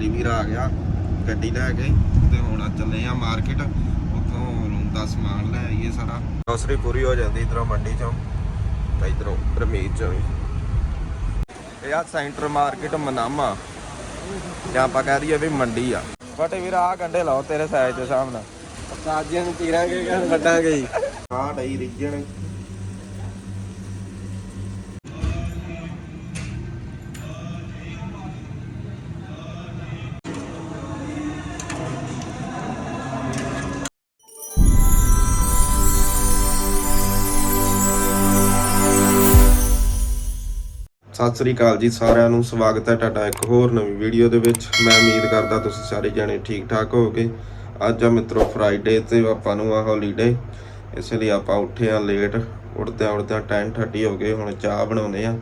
ਬੱਲੀ ਵੀਰ ਆ ਗਿਆ ਗੱਡੀ ਲੈ ਕੇ ਤੇ ਹੁਣ ਚੱਲੇ ਆ ਮਾਰਕੀਟ। ਉੱਥੋਂ ਦਾ ਸਮਾਨ ਲੈ ਆਈਏ ਸਾਰਾ। ਗਰੋਸਰੀ ਪੂਰੀ ਹੋ ਜਾਂਦੀ ਇਧਰੋਂ ਮੰਡੀ ਚੋਂ ਤੇ ਇਧਰੋਂ ਰਮੀਤ ਚੋਂ ਇਹ ਆ ਸੈਂਟਰ ਮਾਰਕੀਟ ਮਨਾਮਾ ਜਾਂ ਆਪਾਂ ਕਹਿ ਦਈਏ ਵੀ ਮੰਡੀ ਆ। ਫਟੇ ਵੀਰ ਆ ਗੰਡੇ ਲਾਓ ਤੇਰੇ ਸਾਈਜ਼ ਦੇ ਨਾਲ। ਸਾਜੀਆਂ ਨੂੰ ਚੀਰਾਂਗੇ ਕਿ ਵੱਡਾਂਗੇ ਹੀ ਆ ਡਈ ਰਿਜਣ। ਸਤਿ ਸ੍ਰੀ ਅਕਾਲ ਜੀ ਸਾਰਿਆਂ ਨੂੰ, ਸਵਾਗਤ ਹੈ ਤੁਹਾਡਾ ਇੱਕ ਹੋਰ ਨਵੀਂ ਵੀਡੀਓ ਦੇ ਵਿੱਚ। ਮੈਂ ਉਮੀਦ ਕਰਦਾ ਤੁਸੀਂ ਸਾਰੇ ਜਣੇ ਠੀਕ ਠਾਕ ਹੋਵੋਗੇ। ਅੱਜ ਆ ਮਿੱਤਰੋ ਫਰਾਈਡੇ ਤੇ ਆਪਾਂ ਨੂੰ ਆ ਹੌਲੀਡੇ ਇਸ ਲਈ ਆਪਾਂ ਉੱਠੇ ਆ ਲੇਟ ਉੱਠਦਿਆਂ ਉੱਠਦੇ 10:30 ਹੋ ਗਏ, ਹੁਣ ਚਾਹ ਬਣਾਉਨੇ ਆ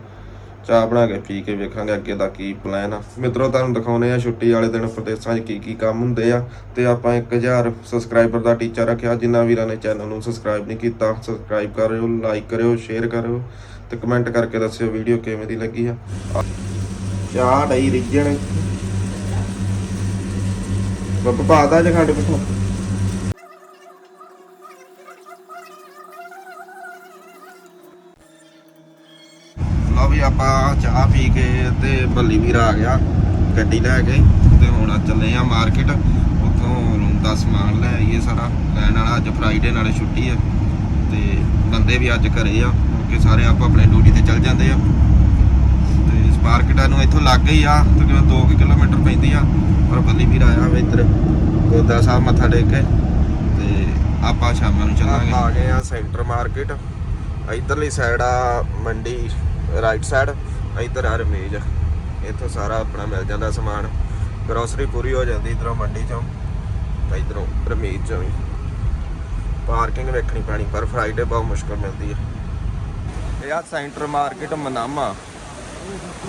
ਚਾਹ ਬਣਾ ਕੇ ਪੀ ਕੇ ਵੇਖਾਂਗੇ ਅੱਗੇ ਦਾ ਕੀ ਪਲਾਨ ਆ। ਮਿੱਤਰੋ, ਤੁਹਾਨੂੰ ਦਿਖਾਉਨੇ ਆ ਛੁੱਟੀ ਵਾਲੇ ਦਿਨ ਪ੍ਰਦੇਸ਼ਾਂ 'ਚ ਕੀ ਕੀ ਕੰਮ ਹੁੰਦੇ ਆ। ਤੇ ਆਪਾਂ 1000 ਸਬਸਕ੍ਰਾਈਬਰ ਦਾ ਟੀਚਾ ਰੱਖਿਆ, ਜਿਨ੍ਹਾਂ ਵੀਰਾਂ ਨੇ ਚੈਨਲ ਨੂੰ ਸਬਸਕ੍ਰਾਈਬ ਨਹੀਂ ਕੀਤਾ। ਸਬਸਕ੍ਰਾਈਬ ਕਰਿਓ ਲਾਈਕ ਕਰਿਓ ਸ਼ੇਅਰ ਕਰਿਓ ਤੇ ਕਮੈਂਟ ਕਰਕੇ ਦੱਸਿਓ ਵੀਡੀਓ ਕਿਵੇਂ ਦੀ ਲੱਗੀ ਆ। ਚਾਹ ਡਈ ਰਿਜਣ ਬੱਬ ਪਾਦਾ ਜੇ ਖੰਡ ਪਿੱਛੋਂ। ਲਓ ਵੀ ਆਪਾਂ ਚਾਹ ਪੀ ਕੇ ਤੇ ਬੱਲੀ ਵੀਰ ਆ ਗਿਆ ਗੱਡੀ ਲੈ ਕੇ ਤੇ ਹੁਣ ਚੱਲੇ ਆ ਮਾਰਕੀਟ। ਉੱਥੋਂ ਰੂਮ ਦਾ ਸਮਾਨ ਲੈ ਆਈਏ ਸਾਰਾ। ਲੈਣ ਵਾਲਾ ਅੱਜ ਫਰਾਈਡੇ ਨਾਲੇ ਛੁੱਟੀ ਆ। ਤੇ ਬੰਦੇ ਵੀ ਅੱਜ ਘਰੇ ਆ। ਕਿਉਂਕਿ ਸਾਰੇ ਆਪ ਆਪਣੇ ਡਿਊਟੀ ਤੇ ਚੱਲ ਜਾਂਦੇ ਆ। ਤੇ ਇਸ ਮਾਰਕੀਟਾਂ ਨੂੰ ਇੱਥੋਂ ਲੱਗ ਗਈ ਆ। ਤਕਰੀਬਨ 2 ਕਿਲੋਮੀਟਰ ਪੈਂਦੀ ਆ। ਪਰ ਬੱਲੀ ਵੀਰ ਆਇਆ ਵਾ ਇੱਧਰ। ਗੋਦਾ ਸਾਹਿਬ ਮੱਥਾ ਟੇਕ ਕੇ। ਤੇ ਆਪਾਂ ਸ਼ਾਮਾਂ ਨੂੰ ਚੱਲਾਂਗੇ। ਆ ਗਏ ਆ ਸੈਂਟਰ ਮਾਰਕੀਟ। ਇਧਰਲੀ ਸਾਈਡ ਆ ਮੰਡੀ। ਰਾਈਟ ਸਾਈਡ ਇਧਰ ਆ ਰਮੇਜ। ਇੱਥੋਂ ਸਾਰਾ ਆਪਣਾ ਮਿਲ ਜਾਂਦਾ ਸਮਾਨ। ਗਰੋਸਰੀ ਪੂਰੀ ਹੋ ਜਾਂਦੀ ਇਧਰੋਂ ਮੰਡੀ ਚੋਂ, ਤੇ ਇਧਰੋਂ ਰਮੇਜ ਚੋਂ ਵੀ। ਪਾਰਕਿੰਗ ਵੇਖਣੀ ਪੈਣੀ, ਪਰ ਫਰਾਈਡੇ ਬਹੁਤ ਮੁਸ਼ਕਲ ਮਿਲਦੀ ਹੈ ਇਹ ਆ ਸੈਂਟਰ ਮਾਰਕੀਟ ਮਨਾਮਾ।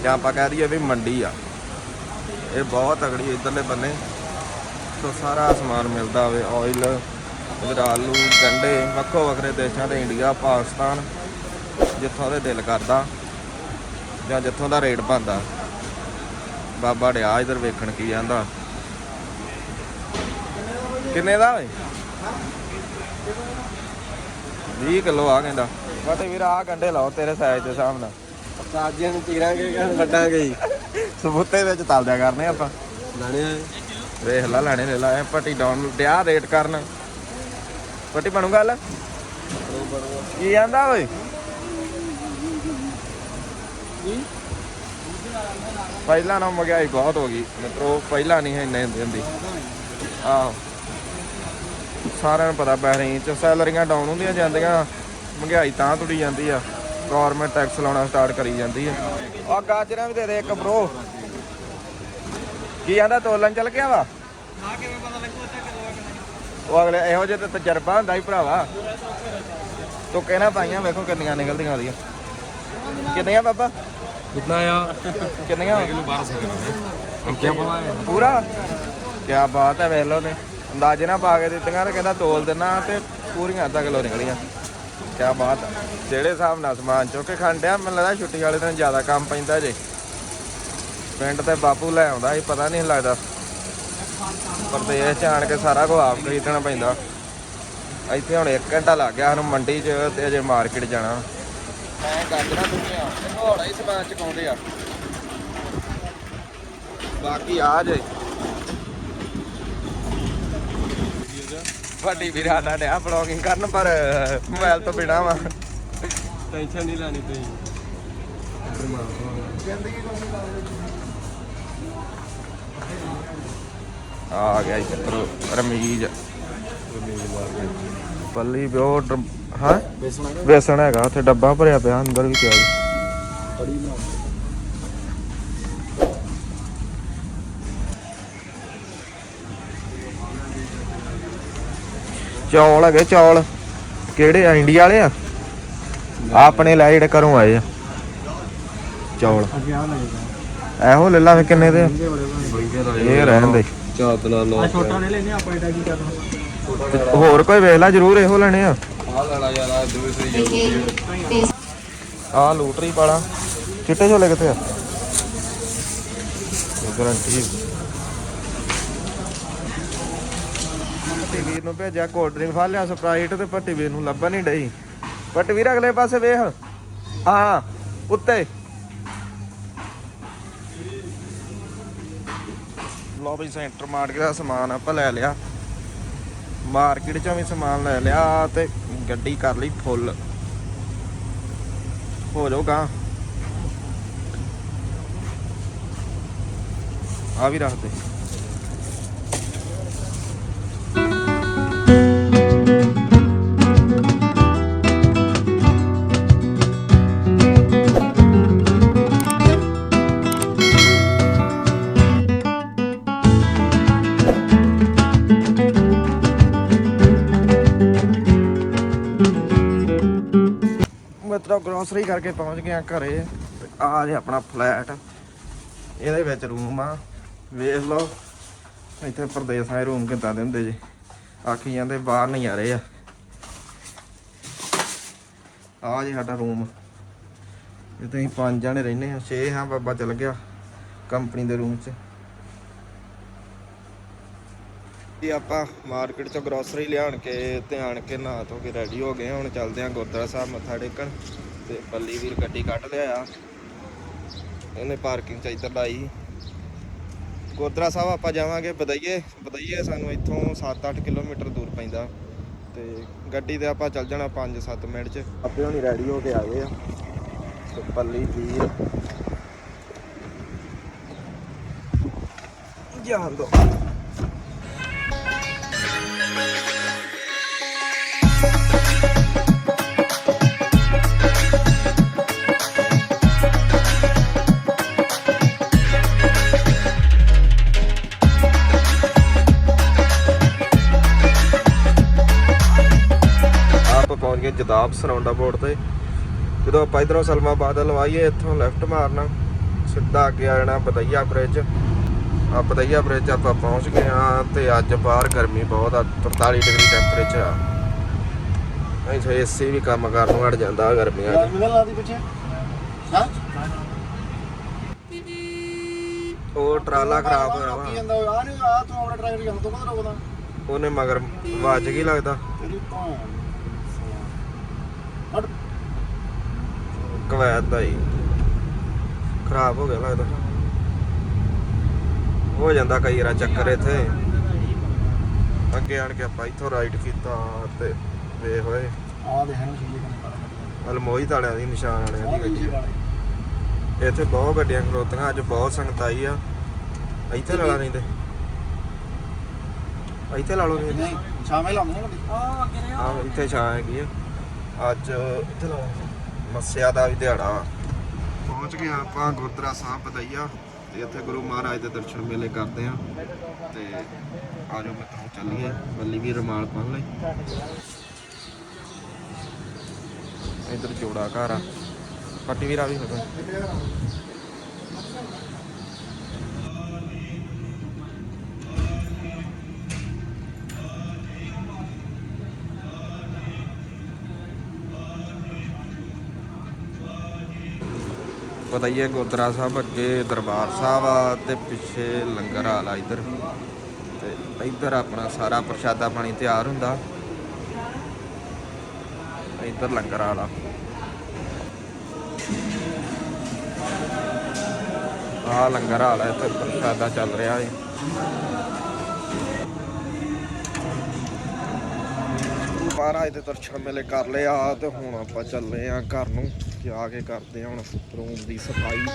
ਜਾਂ ਆਪਾਂ ਕਹਿ ਦਈਏ ਵੀ ਮੰਡੀ ਆ। ਇਹ ਬਹੁਤ ਤਗੜੀ ਇਧਰਲੇ ਬੰਨੇ। ਤੋਂ ਸਾਰਾ ਸਮਾਨ ਮਿਲਦਾ ਹੋਵੇ ਆਇਲ ਇਧਰ ਆਲੂ ਗੰਡੇ, ਵੱਖੋ ਵੱਖਰੇ ਦੇਸ਼ਾਂ ਦੇ ਇੰਡੀਆ ਪਾਕਿਸਤਾਨ, ਜਿੱਥੋਂ ਦੇ ਦਿਲ ਕਰਦਾ। ਜਾਂ ਜਿੱਥੋਂ ਦਾ ਰੇਟ ਬੰਦਾ ਬਾਬਾ ਡਿਆ ਇਧਰ ਵੇਖਣ ਕੀ ਜਾਂਦਾ ਕਿੰਨੇ ਦਾ ਓਏ? 20 ਕਿਲੋ ਆ ਕਹਿੰਦਾ। ਫਟੇ ਵੀਰ ਆ ਗੰਡੇ ਲਾਓ ਤੇਰੇ ਸਾਈਜ਼ ਦੇ ਹਿਸਾਬ ਨਾਲ। ਸਾਜੀਆਂ ਨੂੰ ਚੀਰਾਂਗੇ ਕਿ ਵੱਡਾਂਗੇ ਸਬੂਤੇ ਵਿੱਚ ਤਲ ਦਿਆ ਕਰਨੇ ਆਪਾਂ। ਲਾਣੇ ਵੇਖ ਲਾ ਲੈਣੇ ਲੈ ਲਾ ਪੱਟੀ ਡਾਊਨ ਡਿਆ ਰੇਟ ਕਰਨ। ਪੱਟੀ ਬਣੂ ਗੱਲ? ਕੀ ਆਂਦਾ ਓਏ? ਪਹਿਲਾਂ ਨਾ ਮਹਿੰਗਾਈ ਬਹੁਤ ਹੋ ਗਈ। ਮਿੱਤਰੋ, ਪਹਿਲਾਂ ਨਹੀਂ ਇੰਨੇ ਹੁੰਦੀ ਹੁੰਦੀ। ਆਹੋ। ਸਾਰਿਆਂ ਨੂੰ ਪਤਾ ਬਹਿਰੀਨ ਚ ਸੈਲਰੀਆਂ ਡਾਊਨ ਹੁੰਦੀਆਂ ਜਾਂਦੀਆਂ। ਮਹਿੰਗਾਈ ਤਾਂ ਤੁੜੀ ਜਾਂਦੀ ਆ। ਗਵਰਨਮੈਂਟ ਟੈਕਸ ਲਾਉਣਾ ਸਟਾਰਟ ਕਰੀ ਜਾਂਦੀ ਆ। ਆ ਗਾਜਰਾਂ ਵੀ ਦੇ ਦੇ ਇੱਕ ਬ్రో ਕੀ ਆਂਦਾ, ਤੋਲਣ ਚੱਲ ਗਿਆ ਵਾ? ਉਹ ਅਗਲੇ ਇਹੋ ਜਿਹੇ ਤੇ ਤਜਰਬਾ ਹੁੰਦਾ ਹੀ ਭਰਾਵਾ। ਤੂੰ ਕਹਿਣਾ ਪਾਈਆਂ, ਵੇਖੋ ਕਿੰਨੀਆਂ ਨਿਕਲਦੀਆਂ ਉਹਦੀਆਂ। ਕਿੰਨੀਆਂ ਬਾਬਾ? ਕਿੰਨਾ ਆ? ਕਿੰਨੀਆਂ? ਕਿਲੋ 1200 ਗ੍ਰਾਮ ਕੀ ਪਤਾ ਹੈ ਪੂਰਾ? ਕੀ ਬਾਤ ਹੈ ਵੇਖ ਲਓ ਨੇ ਅੰਦਾਜ਼ੇ ਨਾਲ ਪਾ ਕੇ ਦਿੱਤੀਆਂ ਤੇ ਕਹਿੰਦਾ ਤੋਲ ਦੇਣਾ ਤੇ ਪੂਰੀਆਂ ਅੱਧਾ ਕਿਲੋ ਨਿਕਲੀਆਂ। ਕੀ ਬਾਤ ਹੈ। ਜਿਹੜੇ ਹਿਸਾਬ ਨਾਲ ਸਮਾਨ ਚੁੱਕ ਕੇ ਖੰਡਿਆ ਮੈਨੂੰ ਲੱਗਦਾ ਛੁੱਟੀ ਵਾਲੇ ਦਿਨ ਜ਼ਿਆਦਾ ਕੰਮ ਪੈਂਦਾ ਜੇ। ਪਿੰਡ ਤੇ ਬਾਪੂ ਲੈ ਆਉਂਦਾ ਸੀ ਪਤਾ ਨਹੀਂ ਲੱਗਦਾ। ਪਰਦੇਸ ਚ ਆਣ ਕੇ ਸਾਰਾ ਕੁਝ ਆਪ ਖਰੀਦਣਾ ਪੈਂਦਾ। ਇੱਥੇ ਹੁਣ 1 ਘੰਟਾ ਲੱਗ ਗਿਆ ਸਾਨੂੰ ਮੰਡੀ 'ਚ ਤੇ ਅਜੇ ਮਾਰਕੀਟ ਜਾਣਾ। ਮੈਂ ਗਾਜਰਾਂ ਦੁਨੀਆ। ਘੋੜਾ ਹੀ ਸਮਾਨ ਚਕਾਉਂਦੇ ਆ। ਬਾਕੀ ਆ ਜੇ। ਵੱਡੀ ਵੀਰਾ ਦਾ ਡਿਆ ਬਲੌਗਿੰਗ ਕਰਨ ਪਰ ਮੋਬਾਈਲ ਤੋਂ ਬਿਨਾ ਵਾ। ਟੈਨਸ਼ਨ ਨਹੀਂ ਲੈਣੀ ਤੁਸੀਂ। ਆ ਗਿਆ ਇੱਧਰ ਰਮੀਜ। ਪੱਲੀ ਬਿਓ ਹਾਂ? ਬੇਸਣਾ ਵੇਸਣ ਹੈਗਾ ਉੱਥੇ ਡੱਬਾ ਭਰਿਆ ਪਿਆ ਅੰਦਰ ਵੀ ਪਿਆ ਜੀ ਚੌਲ ਹੈਗੇ ਚੌਲ। ਕਿਹੜੇ ਆ ਇੰਡੀਆ ਵਾਲੇ ਆ? ਆਪਣੇ ਲੈ ਜਿਹੜੇ ਘਰੋਂ ਆਏ ਆ। ਚੌਲ। ਇਹੋ ਲੈ ਲਾ ਕਿੰਨੇ ਦੇ ਇਹ ਰਹਿਣ ਦੇ। ਚਾਤ ਲੋ ਛੋਟਾ ਲੈ ਲੈਨੇ ਆਪਾਂ ਇਹਦਾ ਕੀ ਕਰਨਾ? ਹੋਰ ਕੋਈ ਵੇਖ ਲੈ ਜਰੂਰ ਇਹੋ ਲੈਣੇ ਆ। ਆ ਲੈਣਾ ਯਾਰ ਆ ਦੂਏ ਸਹੀ ਆ ਲੂਟਰੀ ਵਾਲਾ। ਚਿੱਟੇ ਛੋਲੇ ਕਿੱਥੇ ਆ? ਗਰੰਟੀ ਵੀਰ ਨੂੰ ਭੇਜਿਆ ਕੋਲਡ ਡਰਿੰਕ ਫੜ ਲਿਆ ਸਪਰਾਈਟ ਤੇ ਭੱਟੀ ਵੀਰ ਨੂੰ ਲੱਭਣ ਨਹੀਂ ਡਈ। ਭੱਟੀ ਵੀਰ ਅਗਲੇ ਪਾਸੇ ਵੇਖ। ਆ ਉੱਤੇ। ਲੋ ਸੈਂਟਰ ਮਾਰਕੀਟ ਦਾ ਸਮਾਨ ਆਪਾਂ ਲੈ ਲਿਆ। ਮਾਰਕੀਟ ਚੋਂ ਵੀ ਸਮਾਨ ਲੈ ਲਿਆ ਤੇ ਗੱਡੀ ਕਰ ਲਈ ਫੁੱਲ। ਹੋ ਜਾਊਗਾ ਆ ਵੀ ਰੱਖ ਦੇ। ਮਤਲਬ ਗਰੋਸਰੀ ਕਰਕੇ ਪਹੁੰਚ ਗਏ ਆ ਘਰੇ। ਆ ਜੇ ਆਪਣਾ ਫਲੈਟ ਇਹਦੇ ਵਿੱਚ ਰੂਮ ਆ। ਵੇਖ ਲਓ। ਇੱਥੇ ਪਰਦੇਸਾਂ ਦੇ ਰੂਮ ਕਿੱਦਾਂ ਦੇ ਹੁੰਦੇ ਜੀ। ਆਖੀ ਜਾਂਦੇ ਬਾਹਰ ਨਹੀਂ ਆ। ਰਹੇ ਆ ਆ ਜੀ ਸਾਡਾ ਰੂਮ ਇਹ ਤੇ ਅਸੀਂ ਪੰਜ ਜਣੇ ਰਹਿੰਦੇ ਆ। ਛੇ ਹਾਂ, ਬਾਬਾ ਚਲ ਗਿਆ। ਕੰਪਨੀ ਦੇ ਰੂਮ 'ਚ। ਇਹ ਆਪਾਂ ਮਾਰਕੀਟ ਚੋਂ ਗਰੋਸਰੀ ਲਿਆਣ ਕੇ ਤੇ ਆਣ ਕੇ ਨਹਾ ਧੋ ਕੇ ਰੈਡੀ ਹੋ ਗਏ ਹੁਣ ਚੱਲਦੇ ਆਂ ਗੁਰਦੁਆਰਾ ਸਾਹਿਬ ਮੱਥਾ ਟੇਕਣ ਤੇ ਬੱਲੀ ਵੀਰ ਗੱਡੀ ਕੱਢ ਲਿਆ ਉਹਨੇ ਪਾਰਕਿੰਗ ਚ ਇੱਧਰ ਲਾਈ। ਗੁਰਦੁਆਰਾ ਸਾਹਿਬ ਆਪਾਂ ਜਾਵਾਂਗੇ ਬਦਈਏ। ਬਦਈਏ ਸਾਨੂੰ ਇੱਥੋਂ 7-8 ਕਿਲੋਮੀਟਰ ਦੂਰ ਪੈਂਦਾ। ਤੇ ਗੱਡੀ ਤੇ ਆਪਾਂ ਚੱਲ ਜਾਣਾ 5-7 ਮਿੰਟ ਚ। ਆਪੇ ਹੁਣੀ ਰੈਡੀ ਹੋ ਕੇ ਆ ਗਏ ਆ। ਤੇ ਪੱਲੀ ਵੀਰ। ਜਾਣ ਦੋ। ਜਦਾਬ ਸਰੌਂਡਾ ਬੋਰਡ ਤੇ। ਜਦੋਂ ਆਪਾਂ ਇਧਰੋਂ ਸਲਮਾਬਾਦ ਲਵਾਈਏ ਇੱਥੋਂ ਲੈਫਟ ਮਾਰਨਾ। ਸਿੱਧਾ ਅੱਗੇ ਆ ਜਾਣਾ ਬਦਈਆ ਬ੍ਰਿਜ ਆ ਬਦਈਆ ਬ੍ਰਿਜ ਆਪਾਂ ਪਹੁੰਚ ਗਏ ਆ ਤੇ ਅੱਜ ਬਾਹਰ ਗਰਮੀ ਬਹੁਤ ਆ 43 ਡਿਗਰੀ ਟੈਂਪਰੇਚਰ ਆ। ਇੱਥੇ ਏਸੀ ਵੀ ਕੰਮ ਕਰਨ ਨੂੰ ਹਟ ਜਾਂਦਾ ਗਰਮੀਆਂ 'ਚ। ਮਿਲ ਲਾਦੀ ਪਿੱਛੇ। ਹਾਂ? ਉਹ ਟਰਾਲਾ ਖਰਾਬ ਹੋਇਆ ਵਾ। ਜਾਂਦਾ ਆ ਨਹੀਂ ਆ ਤੂੰ ਆਪਣਾ ਡਰਾਈਵਰ ਜਾਂਦਾ ਤੋਂ ਕਦੋਂ ਰੋਕਦਾ। ਉਹਨੇ ਮਗਰ ਵੱਜ ਗਈ ਲੱਗਦਾ। ਤੇਰੀ ਭਾਂ ਹਟ ਕਵੈਤ ਦਾ ਹੀ। ਖਰਾਬ ਹੋ ਗਿਆ ਲੱਗਦਾ। ਹੋ ਜਾਂਦਾ ਕਈ ਵਾਰ ਚੱਕਰ ਇੱਥੇ। ਅੱਗੇ ਆਣ ਕੇ ਆਪਾਂ ਇੱਥੋਂ ਰਾਈਟ ਕੀਤਾ ਤੇ ਵੇਖ ਹੋਏ ਆ ਦੇ ਹਨ ਸ਼ੀਸ਼ੇ ਕੰਨ ਅਲਮੋਈ ਤਾਲਿਆਂ ਦੀ ਨਿਸ਼ਾਨ ਵਾਲਿਆਂ ਦੀ ਗੱਡੀ। ਇੱਥੇ ਬਹੁਤ ਗੱਡੀਆਂ ਖਲੋਤੀਆਂ ਅੱਜ ਬਹੁਤ ਸੰਗਤ ਆਈ ਆ। ਇੱਥੇ ਲਾ ਲਾ ਨਹੀਂ ਤੇ। ਇੱਥੇ ਲਾ ਲਓ ਨਹੀਂ ਸ਼ਾਮੇ ਲਾਉਂਦੇ ਨੇ ਆ ਅੱਗੇ ਨੇ। ਆ ਇੱਥੇ ਛਾਂ ਹੈਗੀ ਆ। ਅੱਜ ਇੱਥੇ ਲਾ। ਮੱਸਿਆ ਦਾ ਵੀ ਦਿਹਾੜਾ। ਪਹੁੰਚ ਗਏ ਆਪਾਂ ਗੁਰਦੁਆਰਾ ਸਾਹਿਬ ਬਦਈਆ ਤੇ ਇੱਥੇ ਗੁਰੂ ਮਹਾਰਾਜ ਦੇ ਦਰਸ਼ਨ ਮੇਲੇ ਕਰਦੇ ਆ ਤੇ ਆਜੋ ਮਿੱਤਰੋ, ਚੱਲੀਏ। ਬੱਲੀ ਵੀ ਰਮਾਲ ਬੰਨ ਲੈ ਇਧਰ ਜੋੜਾ ਘਰ ਆ। ਪੱਟੀ ਵੀਰਾ ਵੀ ਹੋਵੇ। ਪਤਾ ਹੀ ਹੈ ਗੁਰਦੁਆਰਾ ਸਾਹਿਬ ਅੱਗੇ ਦਰਬਾਰ ਸਾਹਿਬ ਆ ਤੇ ਪਿੱਛੇ ਲੰਗਰ ਹਾਲ ਇੱਧਰ। ਤੇ ਇੱਧਰ ਆਪਣਾ ਸਾਰਾ ਪ੍ਰਸ਼ਾਦਾ ਪਾਣੀ ਤਿਆਰ ਹੁੰਦਾ। ਇੱਧਰ ਲੰਗਰ ਹਾਲ ਆ। ਲੰਗਰ ਹਾਲ ਇੱਥੇ ਪ੍ਰਸ਼ਾਦਾ ਚੱਲ ਰਿਹਾ ਹੈ ਮਹਾਰਾਜ ਦੇ ਦਰਸ਼ਨ ਮੇਲੇ ਕਰ ਲਿਆ ਤੇ ਹੁਣ ਆਪਾਂ ਚੱਲੇ ਆ ਘਰ ਨੂੰ। ਜਾ ਕੇ ਕਰਦੇ ਆ ਹੁਣ ਰੂਮ ਦੀ ਸਫ਼ਾਈ।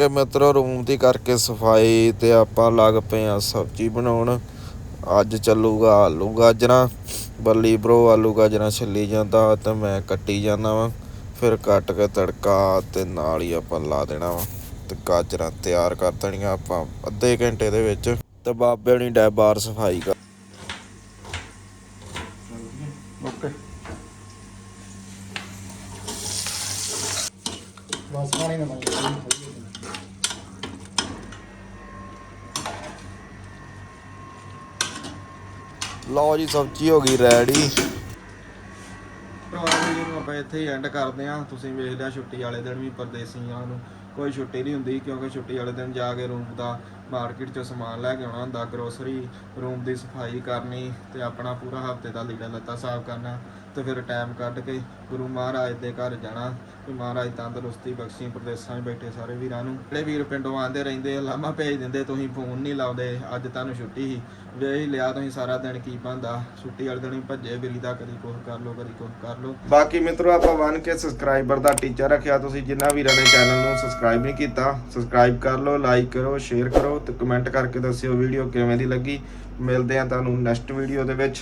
ਘਰ ਮਿੱਤਰੋ, ਰੂਮ ਦੀ ਕਰਕੇ ਸਫ਼ਾਈ ਤੇ ਆਪਾਂ ਲੱਗ ਪਏ ਆ ਸਬਜ਼ੀ ਬਣਾਉਣ। ਅੱਜ ਚੱਲੂਗਾ ਆਲੂ ਗਾਜਰਾਂ। ਬੱਲੀ ਬਰੋ ਆਲੂ ਗਾਜਰਾਂ ਛਿੱਲੀ ਜਾਂਦਾ ਤੇ ਮੈਂ ਕੱਟੀ ਜਾਂਦਾ ਵਾਂ। ਫਿਰ ਕੱਟ ਕੇ ਤੜਕਾ ਤੇ ਨਾਲ ਹੀ ਆਪਾਂ ਲਾ ਦੇਣਾ ਵਾ। ਤੇ ਗਾਜਰਾਂ ਤਿਆਰ ਕਰ ਦੇਣੀਆਂ ਆਪਾਂ ਅੱਧੇ ਘੰਟੇ ਦੇ ਵਿੱਚ। ਤੇ ਬਾਬੇ ਹਣੀ ਡੈ ਬਾਰ ਸਫ਼ਾਈ ਕਰ ਲਓ ਜੀ, ਸਬਜ਼ੀ ਹੋ ਗਈ ਰੈਡੀ। ਪਰਿਵਾਰ ਵੀਡੀਓ ਨੂੰ ਆਪਾਂ ਇੱਥੇ ਹੀ ਐਂਡ ਕਰਦੇ ਹਾਂ, ਤੁਸੀਂ ਵੇਖ ਲਿਆ ਛੁੱਟੀ ਵਾਲੇ ਦਿਨ ਵੀ ਪਰਦੇਸੀਆਂ ਨੂੰ। ਕੋਈ ਛੁੱਟੀ ਨਹੀਂ ਹੁੰਦੀ, ਕਿਉਂਕਿ ਛੁੱਟੀ ਵਾਲੇ ਦਿਨ ਜਾ ਕੇ ਰੂਮ ਦਾ ਮਾਰਕੀਟ 'ਚੋਂ ਸਮਾਨ ਲੈ ਕੇ ਆਉਣਾ ਹੁੰਦਾ ਗਰੋਸਰੀ ਰੂਮ ਦੀ ਸਫ਼ਾਈ ਕਰਨੀ ਤੇ ਆਪਣਾ ਪੂਰਾ ਹਫ਼ਤੇ ਦਾ ਲੀੜਾ ਲੱਤਾ ਸਾਫ਼ ਕਰਨਾ। ਤੇ ਫਿਰ ਟਾਈਮ ਕੱਢ ਕੇ ਗੁਰੂ ਮਹਾਰਾਜ ਦੇ ਘਰ ਜਾਣਾ ਕਿ ਮਹਾਰਾਜ ਤੰਦਰੁਸਤੀ ਬਖਸ਼ੀ ਪ੍ਰਦੇਸਾਂ 'ਚ ਬੈਠੇ ਸਾਰੇ ਵੀਰਾਂ ਨੂੰ। ਜਿਹੜੇ ਵੀਰ ਪਿੰਡੋਂ ਆਂਦੇ ਰਹਿੰਦੇ ਆ, ਲਾਮਾ ਭੇਜ ਦਿੰਦੇ ਤੁਸੀਂ ਫੋਨ ਨਹੀਂ ਲਾਉਂਦੇ ਅੱਜ ਤੁਹਾਨੂੰ ਛੁੱਟੀ ਸੀ। ਵੇਖ ਹੀ ਲਿਆ ਤੁਸੀਂ ਸਾਰਾ ਦਿਨ ਕੀ ਬੰਦਾ ਛੁੱਟੀ ਵਾਲੇ ਦਿਨ ਹੀ ਭੱਜੇ ਫਿਰੀ ਦਾ ਕਦੀ ਕੁਝ ਕਰ ਲੋ ਕਦੀ ਕੁਝ ਕਰ ਲੋ ਬਾਕੀ ਮਿੱਤਰੋ ਆਪਾਂ 1k ਸਬਸਕ੍ਰਾਈਬਰ ਦਾ ਟੀਚਾ ਰੱਖਿਆ। ਤੁਸੀਂ ਜਿੰਨਾ ਵੀਰਾਂ ਨੇ ਚੈਨਲ ਨੂੰ ਸਬਸਕ੍ਰਾਈਬ ਨਹੀਂ ਕੀਤਾ ਸਬਸਕ੍ਰਾਈਬ ਕਰ ਲਓ ਲਾਈਕ ਕਰੋ ਸ਼ੇਅਰ ਕਰੋ ਤੇ ਕਮੈਂਟ ਕਰਕੇ ਦੱਸਿਓ ਵੀਡੀਓ ਕਿਵੇਂ ਦੀ ਲੱਗੀ। ਮਿਲਦੇ ਆ ਤੁਹਾਨੂੰ ਨੈਕਸਟ ਵੀਡੀਓ ਦੇ ਵਿੱਚ।